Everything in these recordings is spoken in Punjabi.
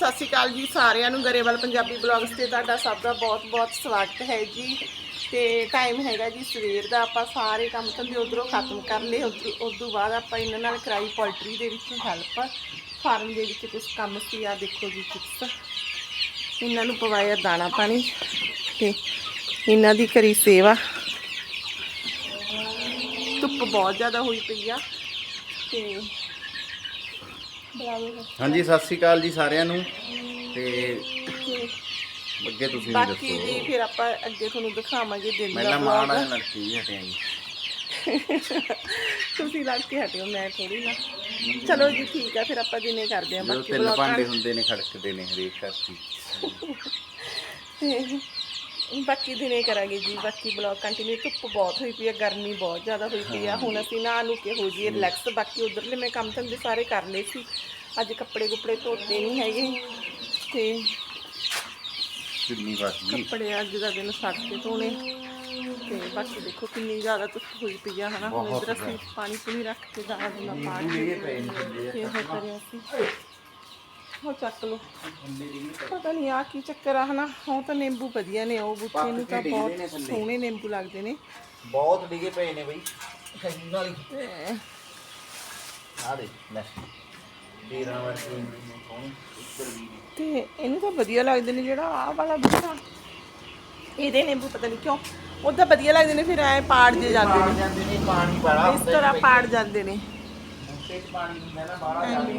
ਸਤਿ ਸ਼੍ਰੀ ਅਕਾਲ ਜੀ ਸਾਰਿਆਂ ਨੂੰ। ਗਰੇਵਾਲ ਪੰਜਾਬੀ ਬਲੌਗਸ ਤੇ ਤੁਹਾਡਾ ਸਭ ਦਾ ਬਹੁਤ-ਬਹੁਤ ਸਵਾਗਤ ਹੈ ਜੀ। ਤੇ ਟਾਈਮ ਹੈਗਾ ਜੀ ਸਵੇਰ ਦਾ, ਆਪਾਂ ਸਾਰੇ ਕੰਮ ਧੰਦੇ ਉਧਰੋਂ ਖਤਮ ਕਰ ਲਏ। ਉਸ ਤੋਂ ਬਾਅਦ ਆਪਾਂ ਇਹਨਾਂ ਨਾਲ ਕਰਾਈ ਪੋਲਟਰੀ ਦੇ ਵਿੱਚ ਹੈਲਪ ਫਾਰਮ ਦੇ ਵਿੱਚ ਕੁਝ ਕੰਮ ਸੀ ਆ ਦੇਖੋ ਜੀ ਚਿਕਸ ਇਹਨਾਂ ਨੂੰ ਪਵਾਇਆ ਦਾਣਾ ਪਾਣੀ ਤੇ ਇਹਨਾਂ ਦੀ ਕਰੀ ਸੇਵਾ। ਧੁੱਪ ਬਹੁਤ ਜ਼ਿਆਦਾ ਹੋਈ ਪਈ ਆ। ਤੇ ਹਾਂਜੀ ਸਤਿ ਸ਼੍ਰੀ ਅਕਾਲ ਜੀ ਸਾਰਿਆਂ ਨੂੰ। ਤੇ ਅੱਗੇ ਤੁਸੀਂ ਵੀ ਬਾਕੀ ਜੀ ਦੱਸੋ ਫਿਰ ਆਪਾਂ ਅੱਗੇ ਤੁਹਾਨੂੰ ਦਿਖਾਵਾਂਗੇ ਦਿਨ ਦਾ ਪਹਿਲਾਂ ਮਾਣਾ vlog। ਲੜਕੀ ਹਟਿਆ ਜੀ। ਤੁਸੀਂ ਲੱਗ ਕੇ ਹਟਿਓ ਮੈਂ ਥੋੜੀ ਨਾ। ਚਲੋ ਜੀ ਠੀਕ ਆ ਫਿਰ ਆਪਾਂ ਦਿਨੇ ਕਰਦੇ ਆ ਜਦੋਂ ਬਾਕੀ ਤਿੰਨ ਭਾਂਡੇ ਬਲੌਗਾਂ ਹੁੰਦੇ ਨੇ ਖੜਕਦੇ ਨੇ ਹਰੇਕ ਘਰ 'ਚ। ਤੇ ਬਾਕੀ ਦਿਨੇ ਕਰਾਂਗੇ ਜੀ ਬਾਕੀ ਬਲੌਗ ਕੰਟੀਨਿਊ ਧੁੱਪ ਬਹੁਤ ਹੋਈ ਪਈ ਆ ਗਰਮੀ ਬਹੁਤ ਜ਼ਿਆਦਾ ਹੋਈ ਪਈ ਆ ਹੁਣ ਅਸੀਂ ਨਹਾ ਨੂੰ ਕੇ ਹੋ ਜੀਏ ਰਿਲੈਕਸ ਬਾਕੀ ਉਧਰਲੇ ਮੈਂ ਕੰਮ ਧੰਦੇ ਸਾਰੇ ਕਰ ਲਏ ਸੀ। ਅੱਜ ਕੱਪੜੇ ਕੁਪੜੇ ਧੋਤੇ ਨਹੀਂ ਹੈਗੇ ਤੇ ਕਿੰਨੀ ਵਾਰ ਜੀ ਕੱਪੜੇ ਅੱਜ ਦਾ ਦਿਨ ਛੱਡ ਕੇ ਧੋਣੇ। ਤੇ ਬਾਕੀ ਦੇਖੋ ਕਿੰਨੀ ਜ਼ਿਆਦਾ ਧੁੱਪ ਹੋਈ ਪਈ ਆ ਹਨਾ। ਹੁਣ ਬਹੁਤ ਇਧਰ ਅਸੀਂ ਪਾਣੀ ਪੂਣੀ ਰੱਖ ਕੇ ਦਾਣਾ ਦੂਣਾ ਪਾ ਕੇ ਤੇ ਹੋ ਕਰਿਆ ਸੀ। ਹੋ ਚੱਕ ਲੋ ਪਤਾ ਨਹੀਂ ਆ ਕੀ ਚੱਕਰ ਆ ਹਨਾ? ਉਹ ਤਾਂ ਨਿੰਬੂ ਵਧੀਆ ਨੇ ਉਹ ਬੁੱਥੇ ਨੂੰ ਤਾਂ ਬਹੁਤ ਸੋਹਣੇ ਨਿੰਬੂ ਲੱਗਦੇ ਨੇ। ਬਹੁਤ ਡਿਗੇ ਪਏ ਨੇ ਬਈ। ਖਜੂਰ ਵਾਲੀ ਤੇ ਆ ਦੇ ਲੈ। ਤੇਰਾਂ ਵਾਰ ਕੀ ਕੌਣ? ਉੱਤਰ ਵੀ ਨੇ। ਤੇ ਇਹਨੂੰ ਤਾਂ ਵਧੀਆ ਲੱਗਦੇ ਨੇ ਜਿਹੜਾ ਆਹ ਵਾਲਾ ਬੁੱਥਾ ਇਹਦੇ ਨਿੰਬੂ ਪਤਾ ਨਹੀਂ ਕਿਉਂ ਉਹ ਤਾਂ ਵਧੀਆ ਲੱਗਦੇ ਨੇ ਫਿਰ ਐ ਪਾੜ ਜੇ ਜਾਂਦੇ ਨੇ। ਜਾਂਦੇ ਨੇ ਪਾਣੀ ਬੜਾ ਇਸ ਤਰ੍ਹਾਂ ਪਾੜ ਜਾਂਦੇ ਨੇ। ਬੂਟੇ ਪਾਣੀ ਹੁੰਦਾ ਨਾ ਬਾਹਲਾ ਜਾਂਦੇ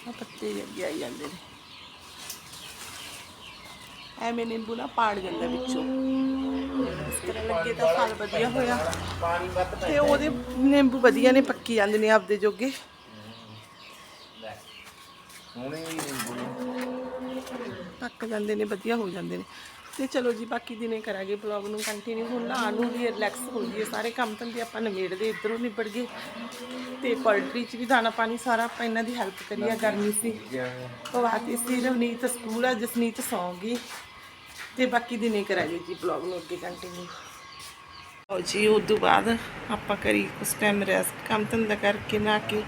ਆ ਪੱਤੇ ਅੱਗੇ ਆਈ ਜਾਂਦੇ ਨੇ। ਐਵੇਂ ਨਿੰਬੂ ਨਾ ਪਾੜ ਜਾਂਦਾ ਵਿੱਚੋਂ। ਇਸ ਤਰ੍ਹਾਂ ਲੱਗੇ ਤਾਂ ਫਲ ਵਧੀਆ ਹੋਇਆ। ਪਾਣੀ ਵੱਧ ਤੇ ਉਹਦੇ ਨਿੰਬੂ ਵਧੀਆ ਨੇ ਪੱਕੀ ਜਾਂਦੇ ਨੇ ਆਪਦੇ ਜੋਗੇ। ਸੋਹਣੇ ਨਿੰਬੂ ਪੱਕ ਜਾਂਦੇ ਨੇ ਵਧੀਆ ਹੋ ਜਾਂਦੇ ਨੇ। ਤੇ ਚਲੋ ਜੀ, ਬਾਕੀ ਦਿਨੇ ਕਰਾਂਗੇ ਬਲੌਗ ਨੂੰ ਕੰਟੀਨਿਊ ਹੁਣ ਨਹਾ ਨੂੰ ਵੀ ਰਿਲੈਕਸ ਹੋ ਜੀਏ ਸਾਰੇ ਕੰਮ ਧੰਦੇ ਆਪਾਂ ਨਿਬੇੜਦੇ, ਇੱਧਰੋਂ ਨਿਬੜ ਗਏ। ਤੇ ਪੋਲਟਰੀ 'ਚ ਵੀ ਦਾਣਾ ਪਾਣੀ ਸਾਰਾ ਆਪਾਂ ਇਹਨਾਂ ਦੀ ਹੈਲਪ ਕਰੀਆ ਗਰਮੀ ਸੀ। ਪਵਾਤੀ ਸੀ, ਰਵਨੀਤ ਸਕੂਲ ਆ, ਜਸਨੀਤ ਸੌਂ ਗਈ। ਤੇ ਬਾਕੀ ਦਿਨੇ ਕਰਾਂਗੇ ਜੀ ਬਲੌਗ ਨੂੰ ਅੱਗੇ ਕੰਟੀਨਿਊ ਲਓ ਜੀ, ਉਸ ਤੋਂ ਬਾਅਦ ਆਪਾਂ ਕਰੀ ਉਸ ਟਾਈਮ ਰੈਸਟ ਕੰਮ ਧੰਦਾ ਕਰਕੇ ਨਾ ਕੇ,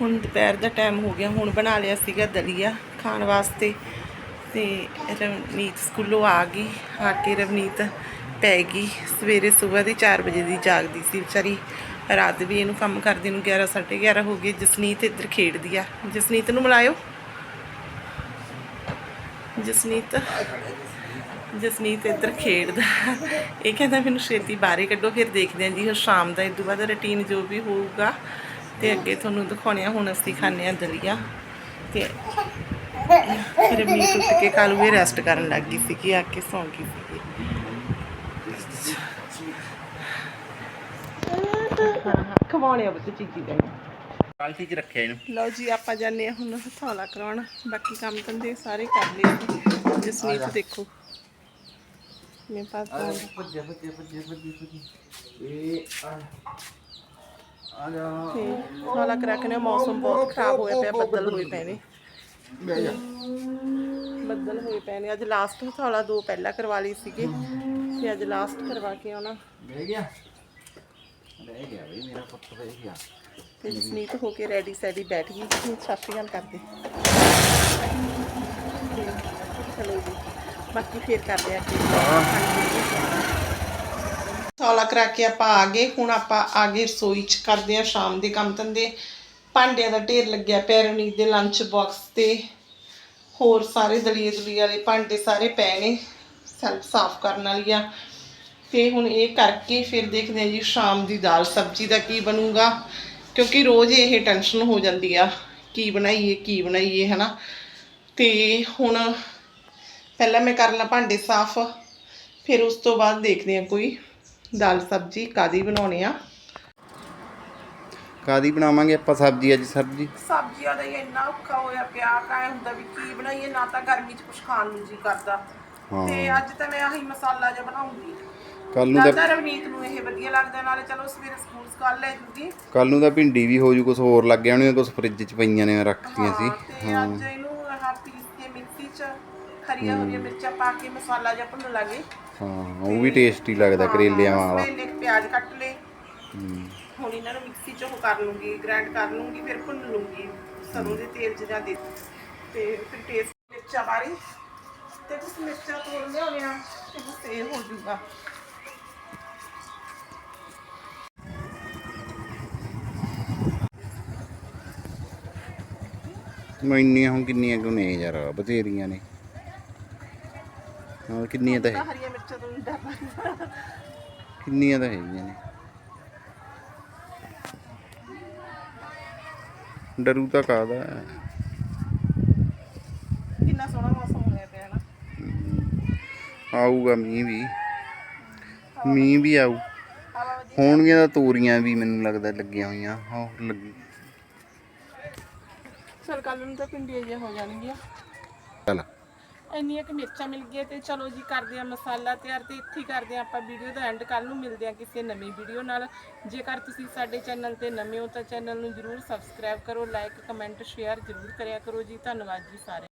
ਹੁਣ ਦੁਪਹਿਰ ਦਾ ਟਾਈਮ ਹੋ ਗਿਆ, ਹੁਣ ਬਣਾ ਲਿਆ ਸੀਗਾ ਦਲੀਆ ਖਾਣ ਵਾਸਤੇ। ਤੇ ਰਵਨੀਤ ਸਕੂਲੋਂ ਆ ਗਈ, ਆ ਕੇ ਰਵਨੀਤ ਪੈ ਗਈ। ਸਵੇਰੇ ਸਵੇਰ ਦੀ 4 ਵਜੇ ਦੀ ਜਾਗਦੀ ਸੀ ਵਿਚਾਰੀ। ਰਾਤ ਵੀ ਇਹਨੂੰ ਕੰਮ ਕਰਦੀ ਨੂੰ 11 11:30 ਹੋ ਗਏ। ਜਸਨੀਤ ਇੱਧਰ ਖੇਡਦੀ ਆ। ਜਸਨੀਤ ਨੂੰ ਮਿਲਾਇਓ। ਜਸਨੀਤ ਜਸਨੀਤ ਇੱਧਰ ਖੇਡਦਾ। ਇਹ ਕਹਿੰਦਾ ਮੈਨੂੰ ਛੇਤੀ ਬਾਹਰੇ ਕੱਢੋ, ਫਿਰ ਦੇਖਦੇ ਹਾਂ ਜੀ। ਉਹ ਸ਼ਾਮ ਦਾ ਇਦੋਂ ਬਾਅਦ ਰੁਟੀਨ ਜੋ ਵੀ ਹੋਊਗਾ, ਤੇ ਅੱਗੇ ਤੁਹਾਨੂੰ ਦਿਖਾਉਣੇ ਆ ਹੁਣ ਅਸੀਂ ਖਾਂਦੇ ਆ ਦਲੀਆ ਤੇ ਫਿਰ ਮੀਤ ਉੱਠ ਕੇ ਕੱਲ ਵੀ ਰੈਸਟ ਕਰਨ ਲੱਗ ਗਈ ਸੀ ਕਿ ਆ ਕੇ ਸੌਂ ਗਈ ਸੀ ਖਵਾਉਣੇ ਆ ਬੱਚੇ ਚੀਜ਼ੀ ਦੇ। ਕਾਲਟੀ 'ਚ ਰੱਖਿਆ ਇਹਨੂੰ? ਲਓ ਜੀ ਆਪਾਂ ਹਾਂ ਹੁਣ ਹਥੌਲਾ ਕਰਾਉਣ। ਬਾਕੀ ਕੰਮ ਧੰਦੇ ਸਾਰੇ ਕਰ ਲਏ ਜਸਨੀਤ ਦੇਖੋ। ਮੇਰੇ ਪਾਸ ਭੱਜੇ ਭੱਜੇ ਭੱਜੇ ਭੱਜੇ ਭੱਜੇ ਇਹ ਆ ਆ ਜਾ ਹੌਲਾ ਕਰਾ ਕੇ ਨਾ ਮੌਸਮ ਬਹੁਤ ਖਰਾਬ ਹੋਇਆ ਪਿਆ ਬੱਦਲ ਹੋਏ ਪਏ ਨੇ। ਬਹਿ ਜਾ। ਬੱਦਲ ਹੋਏ ਪਏ ਨੇ। ਅੱਜ ਲਾਸਟ ਹਥੌਲਾ ਦੋ ਪਹਿਲਾਂ ਕਰਵਾ ਲਈ ਸੀਗੇ ਤੇ ਅੱਜ ਲਾਸਟ ਕਰਵਾ ਕੇ ਆਉਣਾ। ਬਹਿ ਗਿਆ। ਬਹਿ ਗਿਆ ਬਈ ਮੇਰਾ ਪੁੱਤ ਬਹਿ ਗਿਆ। ਤੇ ਜਸਨੀਤ ਹੋ ਕੇ ਰੈਡੀ ਸੈਡੀ ਬੈਠ ਗਈ। ਹੁਣ ਸਤਿ ਸ਼੍ਰੀ ਅਕਾਲ ਕਰਦੇ। ਤੇ ਚਲੋ ਜੀ ਬਾਕੀ ਫੇਰ ਕਰਦੇ ਆ ਹੌਲਾ ਕਰਾ ਕੇ ਆਪਾਂ ਆ ਗਏ। ਹੁਣ ਆਪਾਂ ਆ ਗਏ ਰਸੋਈ ਚ। ਕਰਦੇ ਆ ਸ਼ਾਮ ਦੇ ਕੰਮ ਧੰਦੇ। ਭਾਂਡਿਆਂ ਦਾ ਢੇਰ ਲੱਗਿਆ ਪਿਆ ਦੇ ਲੰਚ ਬਾਕਸ ਤੇ। ਹੋਰ ਸਾਰੇ ਦਲੀਏ ਦੁਲੀਏ ਵਾਲੇ ਭਾਂਡੇ ਸਾਰੇ ਪਏ ਨੇ, ਸੈਲਫ ਸਾਫ਼ ਕਰਨ ਵਾਲੀ ਆ ਤੇ ਹੁਣ ਇਹ ਕਰਕੇ ਫਿਰ ਦੇਖਦੇ ਆ ਜੀ ਸ਼ਾਮ ਦੀ ਦਾਲ ਸਬਜ਼ੀ ਦਾ ਕੀ ਬਣੂਗਾ, ਕਿਉਂਕਿ ਰੋਜ਼ ਇਹ ਟੈਨਸ਼ਨ ਹੋ ਜਾਂਦੀ ਆ, ਕੀ ਬਣਾਈਏ ਕੀ ਬਣਾਈਏ, ਹਨਾ। ਤੇ ਹੁਣ ਪਹਿਲਾਂ ਮੈਂ ਕਰ ਲਾਂ ਭਾਂਡੇ ਸਾਫ਼, ਫਿਰ ਉਸ ਤੋਂ ਬਾਅਦ ਦੇਖਦੇ ਆ ਕੋਈ ਦਾਲ ਸਬਜ਼ੀ ਕਾਦੀ ਬਣਾਉਣੀ ਆ। ਕਾਦੀ ਬਣਾਵਾਂਗੇ ਆਪਾਂ ਸਬਜ਼ੀ ਅੱਜ ਸਬਜ਼ੀ? ਸਬਜ਼ੀਆਂ ਦਾ ਹੀ ਇੰਨਾ ਔਖਾ ਹੋਇਆ ਪਿਆ ਕਾਇ ਹੁੰਦਾ ਵੀ ਕੀ ਬਣਾਈਏ ਨਾ ਤਾਂ ਗਰਮੀ 'ਚ ਕੁਝ ਖਾਣ ਨੂੰ ਜੀ ਕਰਦਾ। ਹਾਂ। ਤੇ ਅੱਜ ਤਾਂ ਮੈਂ ਆਹੀ ਮਸਾਲਾ ਜਿਹਾ ਬਣਾਉਂਗੀ। ਕੱਲ ਨੂੰ ਤਾਂ ਦਾਦਾ ਰਵਨੀਤ ਨੂੰ ਇਹ ਵਧੀਆ ਲੱਗਦਾ ਨਾਲੇ ਚਲੋ ਸਵੇਰੇ ਸਕੂਲ ਸਕਾਲ ਲੈ ਜੂਗੀ। ਕੱਲ ਨੂੰ ਤਾਂ ਭਿੰਡੀ ਵੀ ਹੋ ਜੂ ਕੁਝ ਹੋਰ ਲੱਗ ਗਿਆ ਹੋਣੀ ਕੁਝ ਫ੍ਰਿਜ 'ਚ ਪਈਆਂ ਨੇ ਰੱਖਤੀਆਂ ਸੀ। ਹਾਂ, ਤੇ ਅੱਜ ਇਹਨੂੰ ਆਹ ਪੀਸ ਕੇ ਮਿਕਸੀ 'ਚ ਹਰੀਆਂ ਹਰੀਆਂ ਮਿਰਚਾਂ ਪਾ ਕੇ ਮਸਾਲਾ ਜਿਹਾ ਭੁੰਨ ਲਾਂਗੇ। ਹਾਂ ਉਹ ਵੀ ਟੇਸਟੀ ਲੱਗਦਾ ਕਰੇਲਿਆਂ ਵਾਲਾ। ਕਰੇਲੇ ਪਿਆਜ਼ ਕੱਟ ਲਏ। ਹੂੰ। ਹੁਣ ਇਹਨਾਂ ਨੂੰ ਮਿਕਸੀ 'ਚ ਉਹ ਕਰ ਲੂੰਗੀ ਗ੍ਰਾਈਂਡ ਕਰ ਲੂੰਗੀ ਫਿਰ ਭੁੰਨ ਲੂੰਗੀ ਸਰੋਂ ਦੇ ਤੇਲ 'ਚ ਜਾਂ ਦੇ ਤੇ ਫਿਰ ਟੇਸਟ ਮਿਰਚਾਂ ਬਾਰੀ। ਤੇ ਕੁਝ ਮਿਰਚਾਂ ਤੋੜ ਲਿਆਉਣੇ ਆ ਤੇ ਬਸ ਇਹ ਹੋ ਜੂਗਾ। ਮੈਂ ਇੰਨੀਆਂ ਹੁਣ ਕਿੰਨੀਆਂ ਕਿਉਂ ਨੇ ਯਾਰ ਬਥੇਰੀਆਂ ਨੇ। ਹਾਂ ਕਿੰਨੀਆਂ ਤਾਂ ਹੈ ਹਰੀਆਂ ਮਿਰਚਾਂ ਤੋਂ ਡਰ ਲੱਗਦਾ। ਕਿੰਨੀਆਂ ਤਾਂ ਹੈਗੀਆਂ ਨੇ। ਡਰੂ ਤਾਂ ਕਾਦਾ ਕਿੰਨਾ ਸੋਹਣਾ ਮੌਸਮ ਹੋਇਆ ਪਿਆ ਨਾ। ਆਊਗਾ ਮੀਂਹ ਵੀ। ਮੀਂਹ ਵੀ ਆਊ। ਹੋਣਗੀਆਂ ਤਾਂ ਤੋਰੀਆਂ ਵੀ ਮੈਨੂੰ ਲੱਗਦਾ ਲੱਗੀਆਂ ਹੋਈਆਂ ਹਾਂ ਲੱਗੀ। ਚਲ ਕੱਲ ਨੂੰ ਤਾਂ ਪਿੰਡੀਆਂ ਜਿਹੀਆਂ ਹੋ ਜਾਣਗੀਆਂ। ਚੱਲ। ਇੰਨੀਆਂ ਕਿ ਮਿਰਚਾਂ ਮਿਲ ਗਈਆਂ ਤੇ ਚਲੋ ਜੀ ਕਰਦੇ ਆ ਮਸਾਲਾ ਤਿਆਰ ਤੇ ਇੱਥੇ ਹੀ ਕਰਦੇ ਆ ਆਪਾਂ ਵੀਡੀਓ ਦਾ ਐਂਡ ਕੱਲ ਨੂੰ ਮਿਲਦੇ ਆ ਕਿਸੇ ਨਵੀਂ ਵੀਡੀਓ ਨਾਲ। ਜੇਕਰ ਤੁਸੀਂ ਸਾਡੇ ਚੈਨਲ ਤੇ ਨਵੇਂ ਹੋ ਤਾਂ ਚੈਨਲ ਨੂੰ ਜਰੂਰ ਸਬਸਕ੍ਰਾਈਬ ਕਰੋ ਲਾਈਕ ਕਮੈਂਟ ਸ਼ੇਅਰ ਜਰੂਰ ਕਰਿਆ ਕਰੋ ਜੀ। ਧੰਨਵਾਦ ਜੀ ਸਾਰੇ